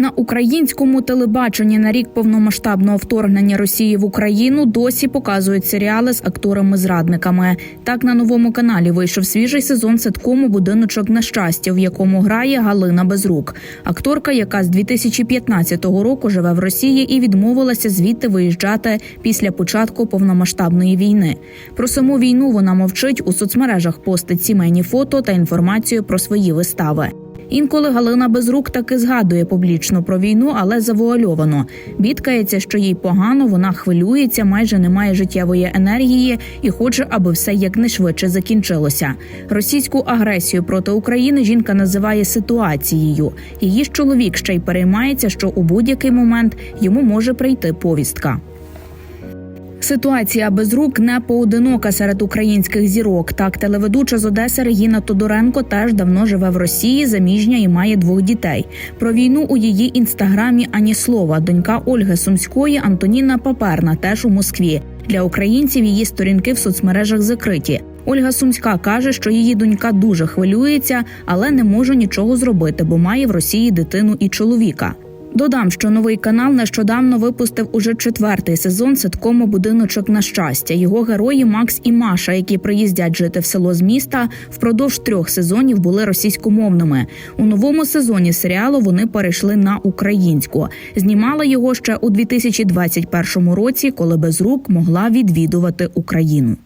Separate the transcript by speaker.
Speaker 1: На українському телебаченні на рік повномасштабного вторгнення Росії в Україну досі показують серіали з акторами-зрадниками. Так на новому каналі вийшов свіжий сезон ситкому Будиночок на щастя, в якому грає Галина Безрук, акторка, яка з 2015 року живе в Росії і відмовилася звідти виїжджати після початку повномасштабної війни. Про саму війну вона мовчить у соцмережах постить сімейні фото та інформацію про свої вистави. Інколи Галина Безрук таки згадує публічно про війну, але завуальовано. Бідкається, що їй погано, вона хвилюється, майже не має життєвої енергії і хоче, аби все якнайшвидше закінчилося. Російську агресію проти України жінка називає ситуацією. Її ж чоловік ще й переймається, що у будь-який момент йому може прийти повістка. Ситуація без рук не поодинока серед українських зірок. Так, телеведуча з Одеси Регіна Тодоренко теж давно живе в Росії, заміжня і має двох дітей. Про війну у її інстаграмі ані слова. Донька Ольги Сумської Антоніна Паперна теж у Москві. Для українців її сторінки в соцмережах закриті. Ольга Сумська каже, що її донька дуже хвилюється, але не може нічого зробити, бо має в Росії дитину і чоловіка. Додам, що новий канал нещодавно випустив уже четвертий сезон ситкому Будиночок на щастя. Його герої Макс і Маша, які приїздять жити в село з міста, впродовж трьох сезонів були російськомовними. У новому сезоні серіалу вони перейшли на українську. Знімала його ще у 2021 році, коли без рук могла відвідувати Україну.